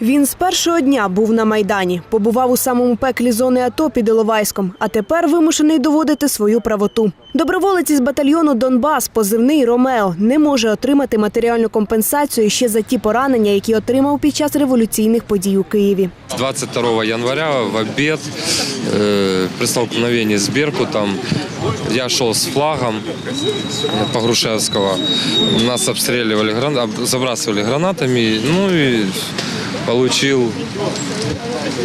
Він з першого дня був на майдані, побував у самому пеклі зони АТО під Іловайськом, а тепер вимушений доводити свою правоту. Доброволець із батальйону Донбас, позивний Ромео, не може отримати матеріальну компенсацію ще за ті поранення, які отримав під час революційних подій у Києві. 22 января в обед э, при столкновении с Беркутом я шел с флагом э, по Грушевского. Нас обстреливали, гран- об- забрасывали гранатами, ну и получил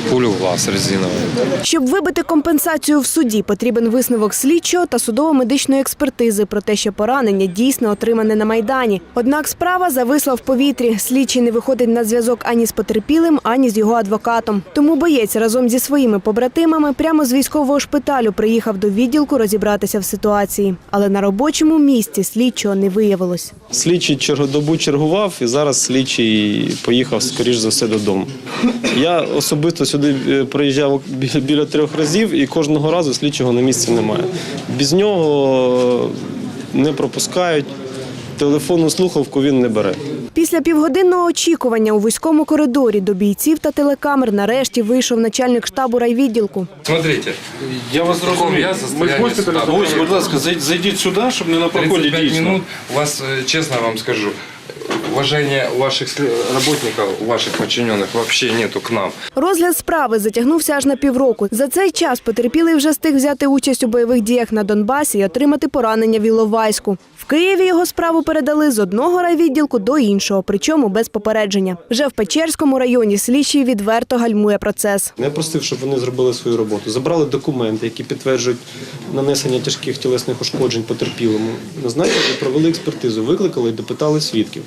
пулю в глаз резиновую. Щоб вибити компенсацію в суді, потрібен висновок слідчого та судово-медичної експертизи про те, що поранення дійсно отримане на майдані. Однак справа зависла в повітрі. Слідчий не виходить на зв'язок ані з потерпілим, ані з його адвокатом. Тому боєць разом зі своїми побратимами прямо з військового шпиталю приїхав до відділку розібратися в ситуації. Але на робочому місці слідчого не виявилось. Слідчий добу чергував, і зараз слідчий поїхав, скоріш за все, додому. Я особисто сюди е, приїжджав бі- біля трьох разів, і кожного разу слідчого на місці немає. Без нього не пропускають, телефонну слухавку він не бере. Після півгодинного очікування у вузькому коридорі до бійців та телекамер нарешті вийшов начальник штабу райвідділку. Смотрите, Я вас каком зрозумів. я состоянии будь ласка, зай- зайдіть сюди, щоб не на проході дійсно. минут. У вас, э, честно вам скажу, уважения у ваших у ваших подчиненных вообще нету к нам. Розгляд справи затягнувся аж на півроку. За цей час потерпілий вже встиг взяти участь у бойових діях на Донбасі і отримати поранення в Іловайську. В Києві його справу передали з одного райвідділку до іншого, причому без попередження. Вже в Печерському районі слідчий відверто гальмує процес. Я просив, щоб вони зробили свою роботу. Забрали документи, які підтверджують нанесення тяжких тілесних ушкоджень потерпілому. Знаєте, провели експертизу, викликали і допитали свідків.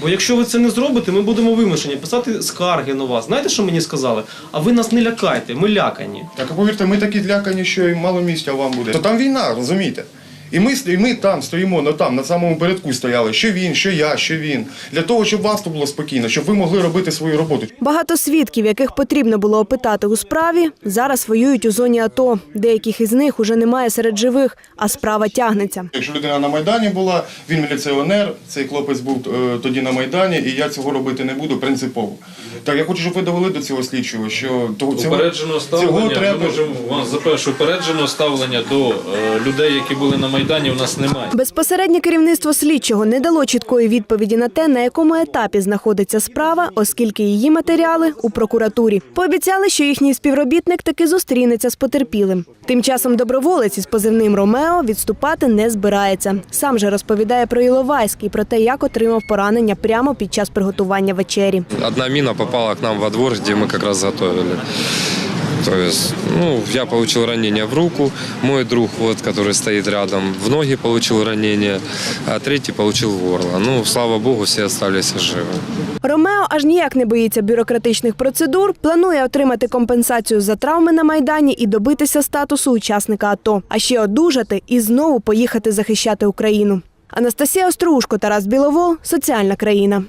Бо якщо ви це не зробите, ми будемо вимушені писати скарги на вас. Знаєте, що мені сказали? А ви нас не лякайте, ми лякані. Так повірте, ми такі лякані, що і мало місця вам буде. То там війна, розумієте? І ми, і ми там стоїмо, ну там, на самому передку стояли. Що він, що я, що він. Для того, щоб вас тут було спокійно, щоб ви могли робити свою роботу. Багато свідків, яких потрібно було опитати у справі, зараз воюють у зоні АТО. Деяких із них уже немає серед живих, а справа тягнеться. Якщо людина на Майдані була, він міліціонер, цей хлопець був е, тоді на Майдані, і я цього робити не буду принципово. Так, я хочу, щоб ви довели до цього слідчого, що того, цього, Упередженого цього треба. ми можемо вам запевнити, упередженого ставлення до е, людей, які були на Майдані, у нас немає. Безпосереднє керівництво слідчого не дало чіткої відповіді на те, на якому етапі знаходиться справа, оскільки її матеріали у прокуратурі. Пообіцяли, що їхній співробітник таки зустрінеться з потерпілим. Тим часом доброволець із позивним Ромео відступати не збирається. Сам же розповідає про Іловайський, про те, як отримав поранення прямо під час приготування вечері. Одна мина попала к нам во двор, где мы как раз готовили. То есть, ну, я получил ранение в руку, мой друг, вот, который стоит рядом, в ноги получил ранение, а третий получил в горло. Ну, слава богу, все остались живы. Ромео аж ніяк не боїться бюрократичних процедур, планує отримати компенсацію за травми на майдані і добитися статусу учасника АТО, а ще одужати і знову поїхати захищати Україну. Анастасія Острушко, Тарас Біловол, соціальна країна.